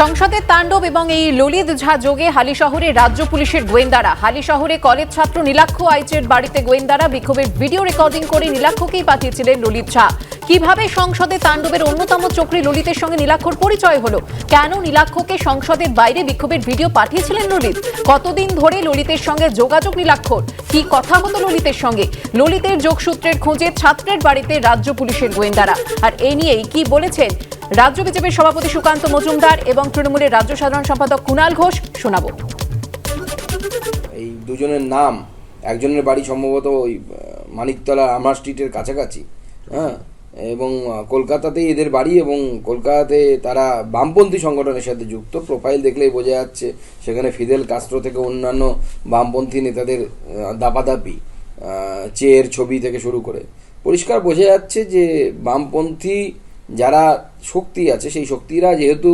সংসদের তাণ্ডব এবং এই ললিত ঝা যোগে হালি শহরে রাজ্য পুলিশের গোয়েন্দারা। হালি শহরে কলেজ ছাত্র নীলাক্ষ আইচের বাড়িতে গোয়েন্দারা বিক্ষোভের ভিডিও রেকর্ডিং করে নীলাক্ষকেই পাঠিয়েছিলেন ললিত ঝা। কীভাবে সংসদে তাণ্ডবের অন্যতম চক্রী ললিতের সঙ্গে নীলাক্ষর পরিচয় হলো? কেন নীলাক্ষকে সংসদের বাইরে বিক্ষোভের ভিডিও পাঠিয়েছিলেন ললিত? কতদিন ধরে ললিতের সঙ্গে যোগাযোগ নীলাক্ষর? কি কথা হতো ললিতের সঙ্গে? ললিতের যোগসূত্রের খোঁজে ছাত্রের বাড়িতে রাজ্য পুলিশের গোয়েন্দারা। আর এ নিয়েই কি বলেছেন রাজ্য বিজেপির সভাপতি সুকান্ত মজুমদার এবং তৃণমূলের রাজ্য সাধারণ সম্পাদক কুণাল ঘোষ শোনাবো। এই দুজনের নাম, একজনের বাড়ি সম্ভবত ওই মানিকতলা আমার স্ট্রিটের কাছাকাছি হ্যাঁ? এবং কলকাতাতেই এদের বাড়ি এবং কলকাতাতে তারা বামপন্থী সংগঠনের সাথে যুক্ত। প্রোফাইল দেখলেই বোঝা যাচ্ছে সেখানে ফিদেল কাস্ট্রো থেকে অন্যান্য বামপন্থী নেতাদের দাপাদাপি চেয়ের ছবি থেকে শুরু করে। পরিষ্কার বোঝা যাচ্ছে যে বামপন্থী যারা শক্তি আছে সেই শক্তিরা যেহেতু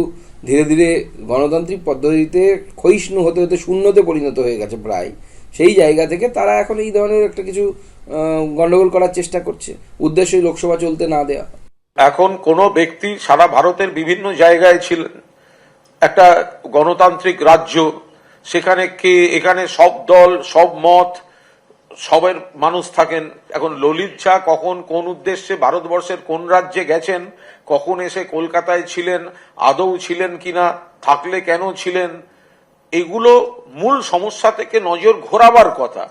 ধীরে ধীরে গণতান্ত্রিক পদ্ধতিতে ক্ষয়িষ্ণু হতে হতে শূন্যতে পরিণত হয়ে গেছে প্রায় সেই জায়গা থেকে তারা এখন এই ধরনের একটা কিছু আহ, গন্ডগোল করার চেষ্টা করছে। উদ্দেশ্যই লোকসভা চলতে না দেয়া এখন কোনো ব্যক্তি সারা ভারতের বিভিন্ন জায়গায় ছিলেন একটা গণতান্ত্রিক রাজ্য সেখানে কে এখানে সব দল সব মত সবের মানুষ থাকেন। এখন ললিত ঝা কখন কোন উদ্দেশ্যে ভারতবর্ষের কোন রাজ্যে গেছেন কখন এসে কলকাতায় ছিলেন, আদৌ ছিলেন কিনা, থাকলে কেন ছিলেন, এগুলো মূল সমস্যা থেকে নজর ঘোরাবার কথা।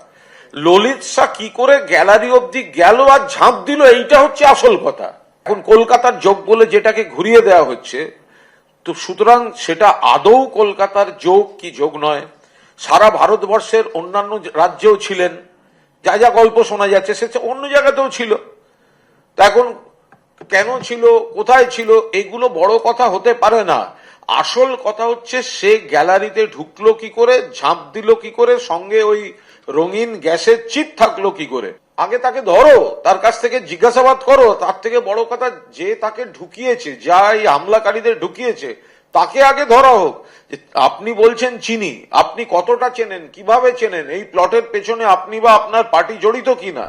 ললিত শাহ কি করে গ্যালারি অব্দি গেল আর ঝাঁপ দিল, এইটা হচ্ছে আসল কথা। এখন কলকাতার যোগ বলে যেটাকে ঘুরিয়ে দেওয়া হচ্ছে, তো সুতরাং সেটা আদৌ কলকাতার যোগ কি যোগ নয়। সারা ভারতবর্ষের অন্যান্য রাজ্যেও ছিলেন। যা যা গল্প শোনা যাচ্ছে, সে অন্য জায়গাতেও ছিল। তা এখন কেন ছিল, কোথায় ছিল, এগুলো বড় কথা হতে পারে না। আসল কথা হচ্ছে, সে গ্যালারিতে ঢুকলো কি করে, ঝাঁপ দিল কি করে, সঙ্গে ওই রঙিন গ্যাসের চিপ থাকল কি করে। আগে তাকে ধরো, তার কাছ থেকে জিজ্ঞাসাবাদ করো, তার থেকে বড় কথা যে তাকে ঢুকিয়েছে, যা এই হামলাকারীদের ঢুকিয়েছে, তাকে আগে ধরা হোক। আপনি বলছেন চিনি, আপনি কতটা চেনেন, কীভাবে চেনেন, এই প্লটের পেছনে আপনি বা আপনার পার্টি জড়িত কিনা,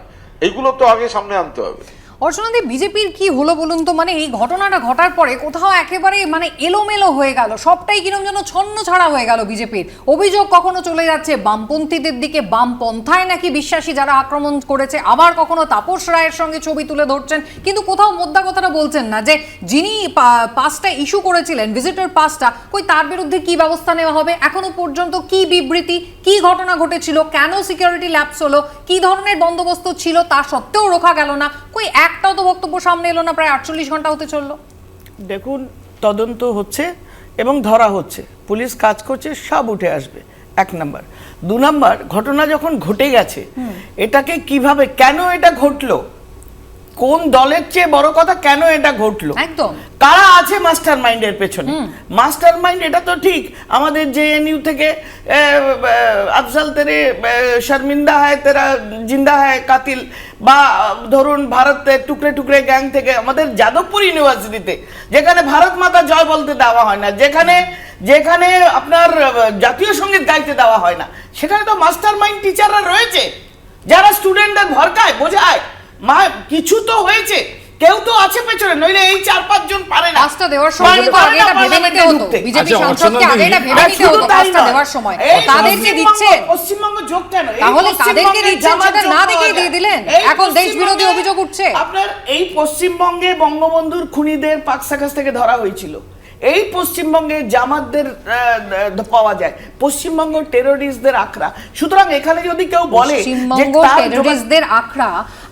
এগুলো তো আগে সামনে আনতে হবে। অর্চনাদি, বিজেপির কি হলো বলুন তো? মানে এই ঘটনাটা ঘটার পরে কোথাও একেবারে মানে এলোমেলো হয়ে গেল। সবটাই কিরম যেন ছন্ন ছাড়া হয়ে গেল বিজেপির। অভিযোগ কখনো চলে যাচ্ছে বামপন্থীদের দিকে? বামপন্থায় নাকি বিশ্বাসী যারা আক্রমণ করেছে? আবার কখনো তাপস রায়ের সঙ্গে ছবি তুলে ধরছেন? কিন্তু কোথাও মোদ্দা কথাটা বলছেন না যে, যিনি পাসটা ইস্যু করেছিলেন ভিজিটর পাসটা কই তার বিরুদ্ধে কি ব্যবস্থা নেওয়া হবে? এখনও পর্যন্ত কি বিবৃতি? কি ঘটনা ঘটেছিল? কেন সিকিউরিটি ল্যাপস হলো? কি ধরনের বন্দোবস্ত ছিল? তা সত্ত্বেও রোখা গেল না। কই একটাও তো বক্তব্য সামনে এলো না প্রায় আটচল্লিশ ঘণ্টা হতে চলল। দেখুন তদন্ত হচ্ছে এবং ধরা হচ্ছে। পুলিশ কাজ করছে সব উঠে আসবে। এক নাম্বার। দু নাম্বার ঘটনা যখন ঘটে গেছে এটাকে কীভাবে কেন এটা ঘটলো? কোন দলের চেয়ে বড় কথা কেন এটা ঘটলো? একদম। কারা আছে মাস্টার মাইন্ডের পেছনে? মাস্টার মাইন্ড এটা তো ঠিক। আমাদের জেএনইউ থেকে আফজাল তেরে শর্মিন্দা হয় তেরা জিন্দা হয় কাতিল বা ধরুন ভারতের টুকরে টুকরে গ্যাং থেকে আমাদের যাদবপুর ইউনিভার্সিটিতে যেখানে ভারত মাতা জয় বলতে দেওয়া হয় না যেখানে যেখানে আপনার জাতীয় সংগীত গাইতে দেওয়া হয় না সেখানে তো মাস্টার মাইন্ড টিচাররা রয়েছে যারা স্টুডেন্টদের ভরকায় বোঝায়। মা কিছু তো হয়েছে। কেউ তো আছে পেছনে নইলে এই চার পাঁচজন পারে না। পাঁচটা দেওয়ার সময় তো আগে এটা ভেবে নিতে হতো। বিজেপি আচ্ছা, সাংসদকে আগে এটা ভেবে নিতে হতো পাঁচটা দেওয়ার সময়। এই তাদের যে পশ্চিমবঙ্গ- যোগ কেন? তাহলে তাদেরকে দিচ্ছেন সেটা না দেখেই দিয়ে দিলেন। এখন দেশ বিরোধী অভিযোগ উঠছে। আপনার এই পশ্চিমবঙ্গে বঙ্গবন্ধুর খুনিদের পাকসাকাশ থেকে ধরা হয়েছিল। এই পশ্চিমবঙ্গে জামাতদের পাওয়া যায়। পশ্চিমবঙ্গ টেরোরিস্টদের আখড়া। সুতরাং এখানে যদি কেউ বলে পশ্চিমবঙ্গ টেরোরিস্টদের আখড়া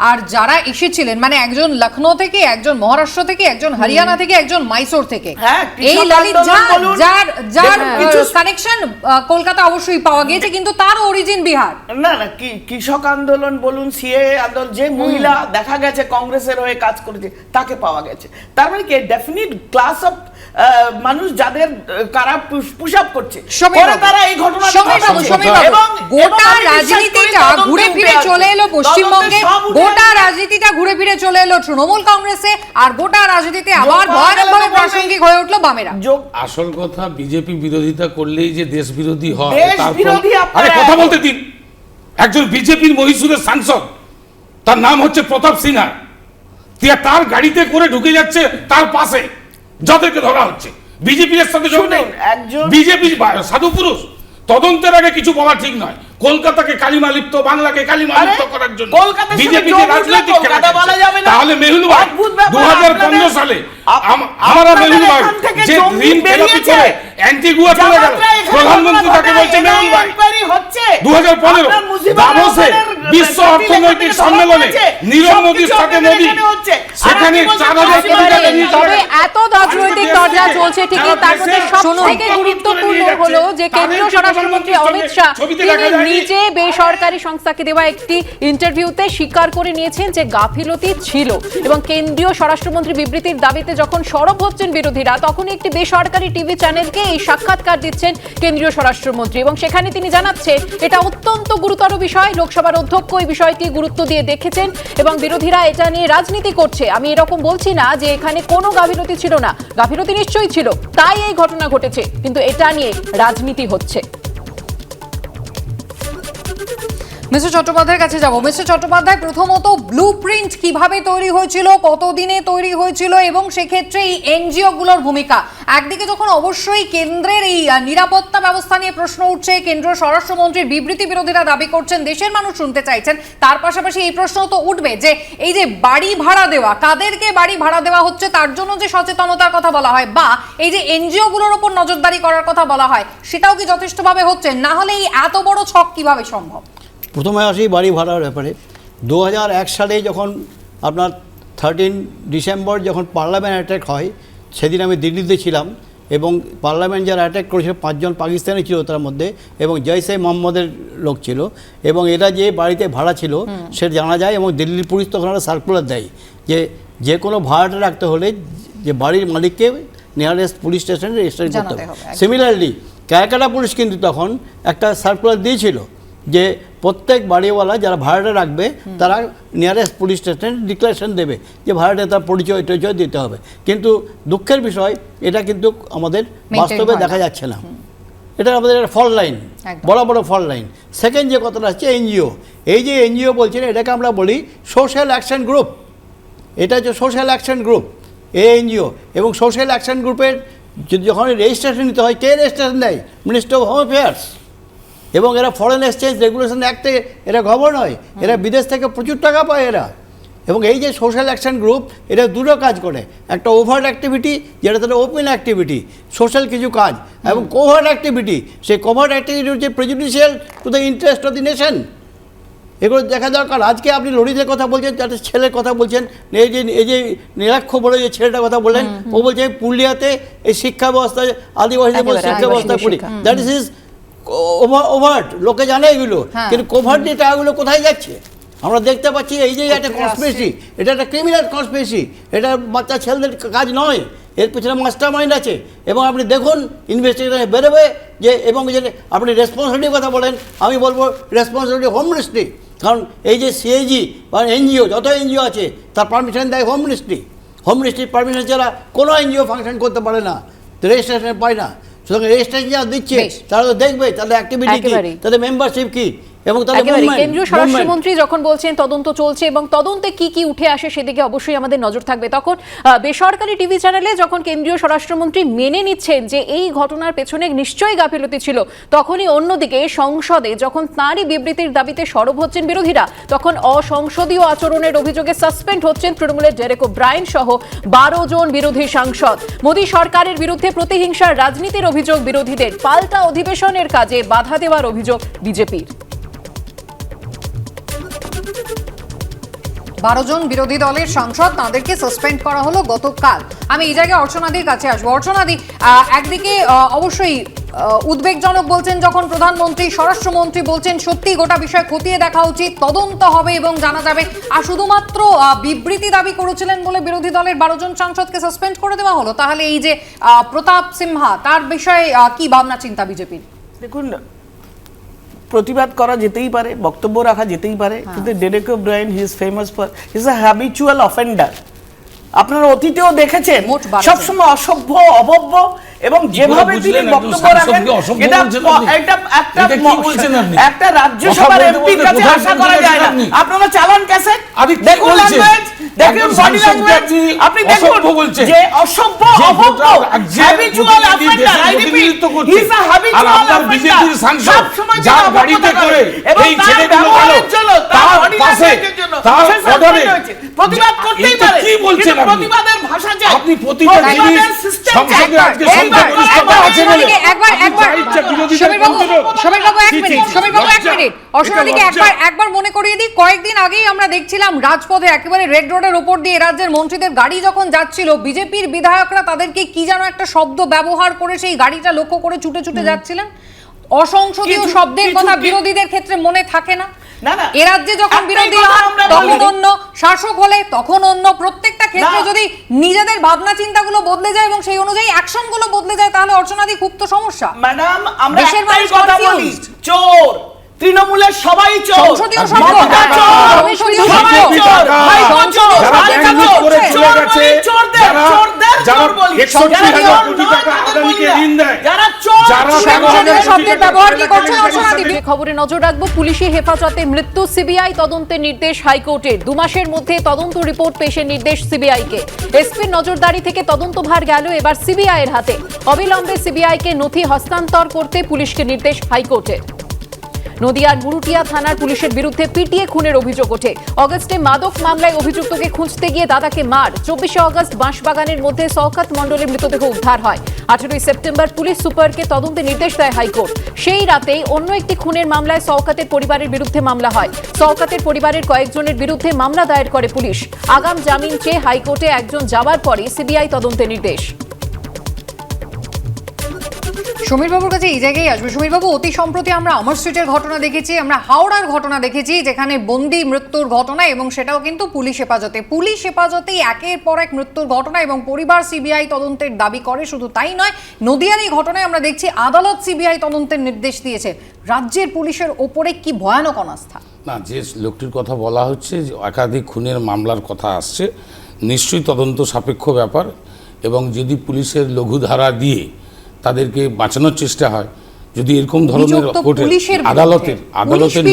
আর যারা এসেছিলেন মানে একজন লখনৌ থেকে একজন মহারাষ্ট্র থেকে একজন হরিয়ানা থেকে একজন মাইসোর থেকে হ্যাঁ, এই ললিত যার যার কানেকশন কলকাতা অবশ্যই পাওয়া গিয়েছে কিন্তু তার অরিজিন বিহার। না না কি কৃষক আন্দোলন বলুন সিএ আন্দোলন যে মহিলা দেখা গেছে কংগ্রেসের হয়ে কাজ করেছে তাকে পাওয়া গেছে। তার মানে কি ডেফিনিট ক্লাস অফ মানুষ যাদের কারা পুশ আপ করছে তারা এই ঘটনা গোটা রাজনীতিটা ঘুরে ফিরে চলে এলো পশ্চিমবঙ্গে। গোটা রাজনীতিটা ঘুরে ফিরে চলে এলো তৃণমূল কংগ্রেসে আর গোটা রাজনীতিতে আবার ভয়ানকভাবে প্রাসঙ্গিক হয়ে উঠল বামেরা। যোগ আসল কথা বিজেপি বিরোধিতা করলেই যে দেশ বিরোধী হয় আরে কথা বলতে দিন। একজন বিজেপির মহীশূরের সাংসদ তার নাম হচ্ছে প্রতাপ সিনহা। তার গাড়িতে করে ঢুকে যাচ্ছে তার পাশে। যাদেরকে ধরা হচ্ছে বিজেপি এর সঙ্গে যোগ নেই একজন- বিজেপি সাধু পুরুষ তদন্তের আগে কিছু বলা ঠিক নয় কলকাতাকে কালিমা লিপ্ত বাংলাকে কালিমা লিপ্ত করার জন্য বিজেপি রাজনৈতিক খেলা বলা যাবে না। তাহলে মেহুল ভাই দু সালে আমরা মেহুল ভাই যে ঋণ খেলাপি। করে অ্যান্টিগুয়া চলে গেল প্রধানমন্ত্রী তাকে বলছে ভাই inquiry হচ্ছে। 2015 আপনার মুজিবুর দাভোসে রহমানের বিশ্ব অর্থনৈতিক সম্মেলনে নীরব মোদীর সাথে মোদী এখানে হচ্ছে। সেখানে চার হাজার কোটি টাকা নিয়ে গেল। এত রাজনৈতিক দরজা চলছে ঠিকই তার মধ্যে সব থেকে গুরুত্বপূর্ণ হলো যে কেন্দ্রীয় স্বরাষ্ট্রমন্ত্রী অমিত শাহ তিনি নিজে বেসরকারি সংস্থাকে দেওয়া একটি ইন্টারভিউতে স্বীকার করে নিয়েছেন যে গাফিলতি ছিল এবং কেন্দ্রীয় স্বরাষ্ট্রমন্ত্রী বিবৃতির দাবিতে যখন সরব হচ্ছেন বিরোধীরা তখন একটি বেসরকারি টিভি চ্যানেলকে এই সাক্ষাৎকার দিচ্ছেন কেন্দ্রীয় স্বরাষ্ট্রমন্ত্রী এবং সেখানে তিনি জানাচ্ছেন, এটা অত্যন্ত গুরুতর বিষয়। লোকসভার অধ্যক্ষ এই বিষয়টি গুরুত্ব দিয়ে দেখেছেন এবং বিরোধীরা এটা নিয়ে রাজনীতি করছে। আমি এরকম বলছি না যে এখানে কোনো গাফিলতি ছিল না। গাফিলতি নিশ্চয়ই ছিল। তাই এই ঘটনা ঘটেছে। কিন্তু এটা নিয়ে রাজনীতি হচ্ছে। মিস্টার চট্টোপাধ্যায়ের কাছে যাব। মিস্টার চট্টোপাধ্যায়, প্রথমত ব্লু প্রিন্ট কীভাবে তৈরি হয়েছিল, কতদিনে তৈরি হয়েছিল এবং সেক্ষেত্রে এই এনজিও গুলোর ভূমিকা। একদিকে যখন অবশ্যই কেন্দ্রের এই নিরাপত্তা ব্যবস্থা নিয়ে প্রশ্ন উঠছে, কেন্দ্রীয় স্বরাষ্ট্রমন্ত্রীর বিবৃতি বিরোধীরা দাবি করছেন, দেশের মানুষ শুনতে চাইছেন, তার পাশাপাশি এই প্রশ্ন তো উঠবে যে এই যে বাড়ি ভাড়া দেওয়া, কাদেরকে বাড়ি ভাড়া দেওয়া হচ্ছে, তার জন্য যে সচেতনতার কথা বলা হয়, বা এই যে এনজিও গুলোর ওপর নজরদারি করার কথা বলা হয়, সেটাও কি যথেষ্টভাবে হচ্ছে? না হলে এই এত বড় ছক কীভাবে সম্ভব? প্রথমে আসি বাড়ি ভাড়ার ব্যাপারে। দু এক সালে যখন আপনার থার্টিন ডিসেম্বর যখন পার্লামেন্ট অ্যাটাক হয় সেদিন আমি দিল্লিতে ছিলাম এবং পার্লামেন্ট যারা অ্যাটাক করেছিল পাঁচজন পাকিস্তানি ছিল তার মধ্যে এবং জয়সে মোহাম্মদের লোক ছিল এবং এরা যে বাড়িতে ভাড়া ছিল সেটা জানা যায় এবং দিল্লির পুলিশ তখন একটা সার্কুলার দেয় যে যে কোনো ভাড়াটা রাখতে হলে যে বাড়ির মালিককে নিয়ারেস্ট পুলিশ স্টেশনে রেজিস্টার করতে হবে। হবে, সিমিলারলি ক্যালকাটা পুলিশ কিন্তু তখন একটা সার্কুলার দিয়েছিল যে প্রত্যেক বাড়িওয়ালা যারা ভাড়াটা রাখবে তারা নিয়ারেস্ট পুলিশ স্টেশনে ডিক্লারেশন দেবে যে ভাড়াটা তার পরিচয় টরিচয় দিতে হবে। কিন্তু দুঃখের বিষয় এটা কিন্তু আমাদের বাস্তবে দেখা যাচ্ছে না। এটা আমাদের একটা ফল লাইন। বড় বড় ফল লাইন সেকেন্ড যে কথাটা হচ্ছে এনজিও। এই যে এনজিও বলছেন এটাকে আমরা বলি সোশ্যাল অ্যাকশন গ্রুপ এটা হচ্ছে social action group a NGO. এবং সোশ্যাল অ্যাকশন গ্রুপের যদি যখন রেজিস্ট্রেশন নিতে হয় কে রেজিস্ট্রেশন দেয়? মিনিস্টার অফ হোম অ্যাফেয়ার্স এবং এরা ফরেন এক্সচেঞ্জ রেগুলেশন অ্যাক্টে এরা গভর্ন হয়। এরা বিদেশ থেকে প্রচুর টাকা পায় এরা। এবং এই যে সোশ্যাল অ্যাকশন গ্রুপ এটা দুটো কাজ করে। একটা ওভার অ্যাক্টিভিটি যেটা তাদের ওপেন অ্যাক্টিভিটি সোশ্যাল কিছু কাজ। এবং কোভার্ট অ্যাক্টিভিটি সেই কোভার্ট অ্যাক্টিভিটি হচ্ছে prejudicial to the interest of the nation এগুলো দেখা দরকার। আজকে আপনি লরিদের কথা বলছেন তাদের ছেলের কথা বলছেন এই যে এই যে নিরাক্ষ বলে যে ছেলেটার কথা বললেন ও বলছে পুরুলিয়াতে এই শিক্ষা ব্যবস্থা আদিবাসীদের শিক্ষা ব্যবস্থা করি। দ্যাট ইজ ইজ ওভার্ট লোকে জানে এগুলো। হ্যাঁ। কিন্তু কোভার্ট দিয়ে টাকাগুলো কোথায় যাচ্ছে? আমরা দেখতে পাচ্ছি এই যে একটা কনস্পিরেসি এটা একটা ক্রিমিনাল কনস্পিরেসি এটা বাচ্চা ছেলেদের কাজ নয় এর পিছনে মাস্টার মাইন্ড আছে। এবং আপনি দেখুন ইনভেস্টিগেশনে বেরোবে যে এবং যে আপনি রেসপন্সিবিলিটির কথা বলেন আমি বলব রেসপন্সিবিলিটি হোম মিনিস্ট্রি কারণ এই যে সিএজি বা এনজিও যত এনজিও আছে তার পারমিশন দেয় হোম মিনিস্ট্রি হোম মিনিস্ট্রির পারমিশন ছাড়া কোনো এনজিও ফাংশন করতে পারে না রেজিস্ট্রেশন পায় না। সুতরাং রেজিস্ট্রেশন যা দিচ্ছে। তারা তো দেখবে তাদের অ্যাক্টিভিটি কি। তাদের মেম্বারশিপ কি এবং কেন্দ্রীয়। স্বরাষ্ট্রমন্ত্রী যখন বলছেন তদন্ত চলছে এবং তদন্তে কি কি উঠে আসে সেদিকে অবশ্যই আমাদের নজর থাকবে। তখন বেসরকারি টিভি চ্যানেলে যখন কেন্দ্রীয় স্বরাষ্ট্রমন্ত্রী মেনে নিচ্ছেন যে এই ঘটনার পেছনে নিশ্চয়ই গাফিলতি ছিল তখনই অন্যদিকে সংসদে যখন তাঁরই বিবৃতির দাবিতে সরব হচ্ছেন বিরোধীরা তখন অসংসদীয় আচরণের অভিযোগে সাসপেন্ড হচ্ছেন তৃণমূলের ডেরেকো ব্রায়ন সহ বারো জন বিরোধী সাংসদ। মোদী সরকারের বিরুদ্ধে প্রতিহিংসার রাজনীতির অভিযোগ বিরোধীদের পাল্টা অধিবেশনের কাজে বাধা দেওয়ার অভিযোগ বিজেপির। বারো জন বিরোধী দলের সাংসদ তাদেরকে সাসপেন্ড করা হলো গতকাল। আমি এই জায়গায় অর্চনাদির কাছে আসব। অর্চনাদি একদিকে অবশ্যই উদ্বেগজনক বলছেন যখন প্রধানমন্ত্রী, স্বরাষ্ট্রমন্ত্রী বলছেন সত্যি গোটা বিষয় খতিয়ে দেখা উচিত, তদন্ত হবে এবং জানা যাবে। আর শুধুমাত্র বিবৃতি দাবি করেছিলেন বলে বিরোধী দলের বারো জন সাংসদকে সাসপেন্ড করে দেওয়া হলো, তাহলে এই যে প্রতাপ সিনহা, তার বিষয়ে কি ভাবনা চিন্তা বিজেপির? দেখুন প্রতিবাদ করা যেতেই পারে বক্তব্য রাখা যেতেই পারে কিন্তু Derek O'Brien he is famous for is a habitual offender আপনারা অতীতেও দেখেছেন। সবসময় অসভ্য অভব্য এবং যেভাবে তিনি বক্তব্য রাখেন এটা? এটা একটা? একটা রাজ্যসভার এমপির কাছে আশা করা যায় না আপনারা চালান ক্যাসেট দেখুন ল্যাঙ্গুয়েজ দেখুন বডি ল্যাঙ্গুয়েজ আপনি দেখুন যে অসভ্য অভদ্র habitual offender I repeat he is a habitual আপনার বিজেপির সাংসদ যার গাড়িতে করে এই ছেলেগুলো গেল, তার বডি ল্যাঙ্গুয়েজের জন্য তার হয়েছে। প্রতিবাদ করতেই পারে কি বলছেন প্রতিবাদের ভাষা চাই আপনি প্রতিটা জিনিস সংসদে আজকে সংখ্যাগরিষ্ঠতা আছে বলে একবার একবার যা প্রতিরোধ। সমীরবাবু এক মিনিট ছি, সমীরবাবু এক মিনিট এটা একবার একবার মনে করিয়ে দিই কয়েকদিন আগেই আমরা দেখছিলাম রাজপথে একেবারে রেড রোডের ওপর দিয়ে রাজ্যের মন্ত্রীদের গাড়ি যখন যাচ্ছিল বিজেপির বিধায়করা তাদেরকে কি যেন একটা শব্দ ব্যবহার করে সেই গাড়িটা লক্ষ্য করে ছুটে ছুটে যাচ্ছিলেন। অসংসদীয় শব্দের কথা বিরোধীদের ক্ষেত্রে মনে থাকে না। এ রাজ্যে যখন বিরোধী হন তখন অন্য শাসক হলে তখন অন্য প্রত্যেকটা ক্ষেত্রে যদি নিজেদের ভাবনা চিন্তাগুলো বদলে যায় এবং সেই অনুযায়ী অ্যাকশনগুলো বদলে যায় তাহলে অর্চনাদি খুব তো সমস্যা। ম্যাডাম আমরা একটাই কথা বলি চোর। তৃণমূলের সবাই চোর। সংসদীয় শব্দ, মমতা টাকা, চোর, সংসদীয় সবাই শব্দ, চোর, টাকা, ভাইপো চোর, যারা বাচ্চা ব্যাংক চোর, করে চলে চোর গেছে, বলি, চোরদের, যারা- চোরদের যারা চোর বলি, 61 যারা হাজার চোর কোটি নয়, টাকা তাদের আদানিকে বলি না। ঋণ দেয়। যারা চোর, যারা চোর, সংসদীয় ব্যবহার- শব্দের ব্যবহার কি করছেন এলাকায় অর্চনাদি এলাকায় খবরে নজর রাখব পুলিশি হেফাজতে মৃত্যু সিবিআই তদন্তের নির্দেশ হাইকোর্টের। দু মাসের মধ্যে তদন্ত রিপোর্ট পেশের নির্দেশ সিবিআই কে এসপির নজরদারি থেকে তদন্তভার গেল এবার সিবিআই এর হাতে। অবিলম্বে সিবিআই কে নথি হস্তান্তর করতে পুলিশকে নির্দেশ হাইকোর্টের। নদিয়ার মুরুটিয়া থানার পুলিশের বিরুদ্ধে পিটিয়ে খুনের অভিযোগ ওঠে। অগস্টে মাদক মামলায় অভিযুক্তকে খুঁজতে গিয়ে দাদাকে মার। চব্বিশে অগস্ট বাঁশবাগানের মধ্যে শওকত মণ্ডলের মৃতদেহ উদ্ধার হয়। আঠেরোই সেপ্টেম্বর পুলিশ সুপারকে তদন্তে নির্দেশ দেয় হাইকোর্ট। সেই রাতেই অন্য একটি খুনের মামলায় শওকতের পরিবারের বিরুদ্ধে মামলা হয়। শওকতের পরিবারের কয়েকজনের বিরুদ্ধে মামলা দায়ের করে পুলিশ। আগাম জামিন চেয়ে হাইকোর্টে একজন যাওয়ার পরে সিবিআই তদন্তে নির্দেশ। সমীরবাবুর কাছে এই জায়গায় আসবে। সমীরবাবু, অতি সম্প্রতি আমরা অমর স্ট্রিটের ঘটনা দেখেছি, আমরা হাওড়ার ঘটনা দেখেছি, যেখানে বন্দি মৃত্যুর ঘটনা এবং সেটাও কিন্তু পুলিশ হেফাজতে। পুলিশ হেফাজতেই একের পর এক মৃত্যুর ঘটনা এবং পরিবার সিবিআই তদন্তের দাবি করে, শুধু তাই নয়, নদিয়ার এই ঘটনায় আমরা দেখছি আদালত সিবিআই তদন্তের নির্দেশ দিয়েছে। রাজ্যের পুলিশের ওপরে কি ভয়ানক অনাস্থা? না, যে লোকটির কথা বলা হচ্ছে একাধিক খুনের মামলার কথা আসছে, নিশ্চয়ই তদন্ত সাপেক্ষ ব্যাপার এবং যদি পুলিশের লঘুধারা দিয়ে তাদেরকে বাঁচানোর চেষ্টা হয়। যদি এরকম ধরনের কোর্টের আদালতের আদালতের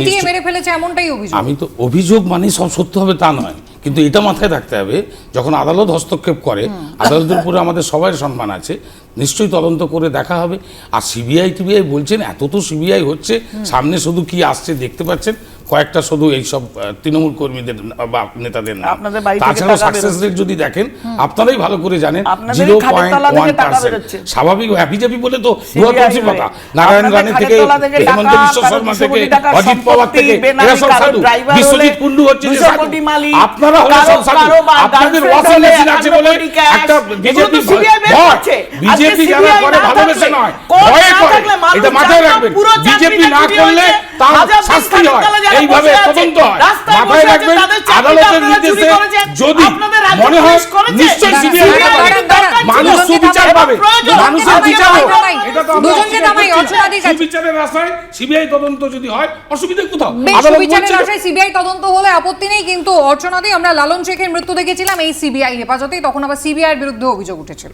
আমি তো অভিযোগ মানে সব সত্য হবে তা নয়। কিন্তু এটা মাথায় রাখতে হবে যখন আদালত হস্তক্ষেপ করে আদালতের উপরে আমাদের সবার সম্মান আছে নিশ্চয়ই তদন্ত করে দেখা হবে। আর সিবিআই টিবিআই বলছেন এত তো সিবিআই হচ্ছে সামনে শুধু কি আসছে দেখতে পাচ্ছেন কয়েকটা শুধু এইসব তৃণমূল কর্মীদের বা নেতাদের আপনাদের তাছাড়া সাকসেস রেট যদি দেখেন আপনারাই ভালো করে জানেন জিরো পয়েন্ট ওয়ান বেরোচ্ছে। স্বাভাবিক বিজেপি বলে তো পাতা নারায়ণ রানী থেকে হেমন্ত বিশ্ব শর্মা থেকে অজিত পাওয়ার থেকে এরা সব সাধু। বিশ্বজিৎ কুন্ডু হচ্ছে যে সাধু। আপনারা হলে সব সাধু। আপনাদের ওয়াশিং মেশিন আছে বলে একটা বিজেপি। বিজেপি যারা করে ভালোবেসে নয় ভয়ে করে। এটা মাথায় রাখবেন। বিজেপি না করলে তার শাস্তি হয়। এইভাবে তদন্ত হয় মাথায় রাখবেন আদালতের নির্দেশে যদি মনে হয়। নিশ্চয়ই সিবিআই। মানুষ সুবিচার পাবে মানুষের বিচার দুজনকে অস্বীকার থামাই, করছি। অর্চনাদির কাছে। সুবিচারের আশায় সিবিআই তদন্ত যদি হয় অসুবিধা কোথাও বেশ আদালত বিচারের বলছে যে- আশায় সিবিআই তদন্ত হলে আপত্তি নেই কিন্তু অর্চনাদি আমরা লালন শেখের মৃত্যু দেখেছিলাম এই সিবিআই হেফাজতেই তখন আবার সিবিআই এর বিরুদ্ধে অভিযোগ উঠেছিল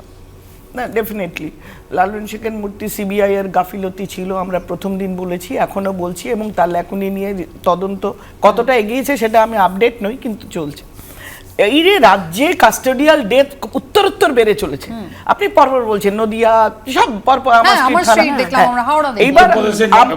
না ডেফিনেটলি লালন শেখের মূর্তি সিবিআই এর গাফিলতি ছিল আমরা প্রথম দিন বলেছি এখনও বলছি এবং তার লেখনী নিয়ে তদন্ত কতটা এগিয়েছে সেটা আমি আপডেট নই কিন্তু চলছে। এই রে রাজ্যে কাস্টোডিয়াল ডেথ উত্তরোত্তর বেড়ে চলেছে। আপনি পরপর বলছেন নদিয়া সব পরপর আমার হ্যাঁ, হ্যাঁ। এইবার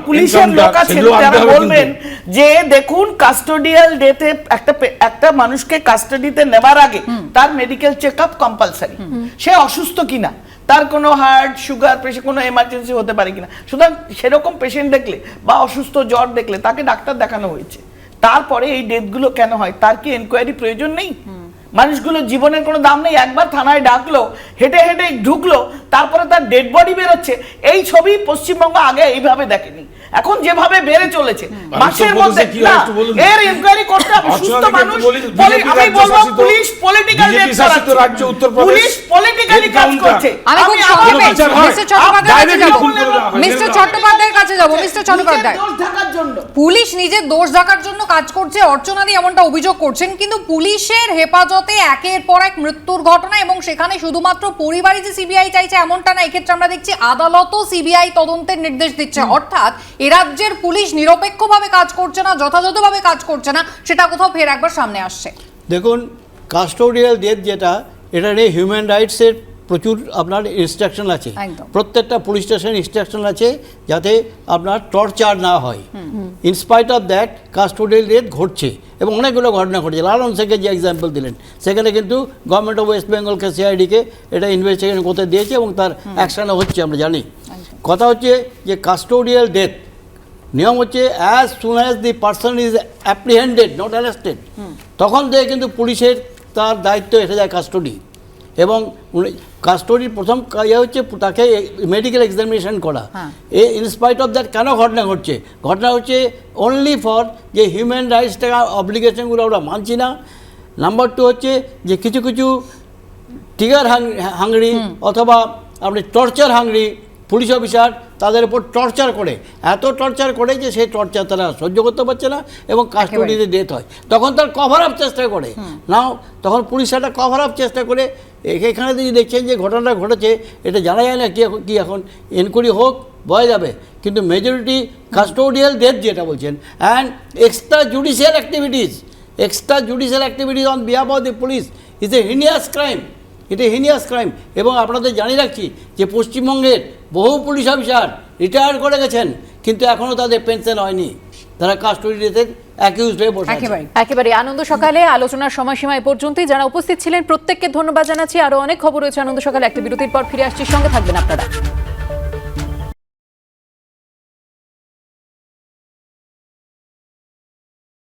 পুলিশের লোক আছেন যারা বলবেন যে দেখুন কাস্টোডিয়াল ডেথে একটা একটা মানুষকে কাস্টাডিতে নেবার আগে তার মেডিকেল চেক আপ কম্পালসারি সে অসুস্থ কিনা? তার কোনো হার্ট সুগার প্রেশার কোনো এমার্জেন্সি হতে পারে কিনা। সুতরাং সেরকম পেশেন্ট দেখলে বা অসুস্থ জ্বর দেখলে তাকে ডাক্তার দেখানো হয়েছে। তারপরে এই ডেথগুলো কেন হয়? তার কি এনকোয়ারি প্রয়োজন নেই? মানুষগুলো জীবনের কোনো দাম নেই। একবার থানায় ডাকলো হেঁটে হেঁটে ঢুকলো তারপরে তার ডেড বডি বেরোচ্ছে। এই ছবি পশ্চিমবঙ্গ আগে এইভাবে দেখেনি। এখন যেভাবে বেড়ে চলেছে মাসের মধ্যে কি না। এর ইনকোয়ারি করতে হবে সুস্থ মানুষ বলি, আমি বলব পুলিশ পলিটিক্যাল রাজ্য উত্তরপ্রদেশ, পুলিশ পলিটিক্যালি কাজ করছে। আমি খুব আবার সংক্ষেপে বলছি, মিস্টার কাছে যাব মিস্টার চট্টোপাধ্যায় দোষ ঢাকার জন্য। পুলিশ নিজের দোষ ঢাকার জন্য কাজ করছে অর্চনাদি এমনটা অভিযোগ করছেন কিন্তু পুলিশের হেফাজতে একের পর এক মৃত্যুর ঘটনা এবং সেখানে শুধুমাত্র পরিবারই যে সিবিআই চাইছে এমনটা না এক্ষেত্রে আমরা দেখছি আদালতও সিবিআই তদন্তের নির্দেশ দিচ্ছে। অর্থাৎ এ রাজ্যের পুলিশ নিরপেক্ষভাবে কাজ করছে না যথাযথভাবে কাজ করছে না সেটা কোথাও ফের একবার সামনে আসছে। দেখুন কাস্টোডিয়াল ডেথ যেটা এটা নিয়ে হিউম্যান রাইটসের প্রচুর আপনার ইনস্ট্রাকশন আছে। প্রত্যেকটা পুলিশ স্টেশন ইনস্ট্রাকশন আছে যাতে আপনার টর্চার না হয়। In spite of that custodial death ঘটছে এবং অনেকগুলো ঘটনা ঘটছে। লালন শেখের যে এক্সাম্পল দিলেন সেখানে কিন্তু গভর্নমেন্ট অফ ওয়েস্ট বেঙ্গলকে সিআইডিকে এটা ইনভেস্টিগেশন করতে দিয়েছে এবং তার অ্যাকশানও হচ্ছে আমরা জানি। কথা হচ্ছে যে কাস্টোডিয়াল ডেথ নিয়ম হচ্ছে as soon as the person is apprehended not arrested তখন থেকে কিন্তু পুলিশের তার দায়িত্ব এসে যায় কাস্টডি এবং কাস্টডির প্রথম ইয়ে হচ্ছে তাকে মেডিকেল এক্সামিনেশন করা। হ্যাঁ। এ ইনস্পাইট অফ দ্যাট কেন ঘটনা ঘটছে? ঘটনা হচ্ছে অনলি ফর যে হিউম্যান রাইটসটা অব্লিগেশনগুলো আমরা মানছি না। নাম্বার টু হচ্ছে যে কিছু কিছু টিগার হাংরি অথবা আপনি টর্চার হাংরি পুলিশ অফিসার তাদের উপর টর্চার করে। এত টর্চার করে যে সেই টর্চার তারা সহ্য করতে পারছে না এবং কাস্টডিতে ডেথ হয়। তখন তার কভার আপ চেষ্টা করে। নাও তখন পুলিশ একটা কভার আপ চেষ্টা করে এখানে যদি দেখছেন যে ঘটনাটা ঘটেছে, এটা জানা যায় না কি এখন এনকোয়ারি হোক বলা যাবে। কিন্তু মেজরিটি কাস্টোডিয়াল ডেথ যেটা বলছেন and extra judicial activities extra judicial activities on behalf of the police is a heinous crime এটা হিনিয়াস ক্রাইম এবং আপনাদের জানিয়ে রাখছি যে পশ্চিমবঙ্গের বহু পুলিশ অফিসার রিটায়ার করে গেছেন, কিন্তু এখনও তাদের পেনশন হয়নি। তারা কাস্টডিতে একেবারে আনন্দ সকালে, আলোচনার সময়সীমা এ পর্যন্তই। যারা উপস্থিত ছিলেন, প্রত্যেককে ধন্যবাদ জানাচ্ছি। আরও অনেক খবর রয়েছে আনন্দ সকালে। একটা বিরতির পর ফিরে আসছি। সঙ্গে থাকবেন আপনারা।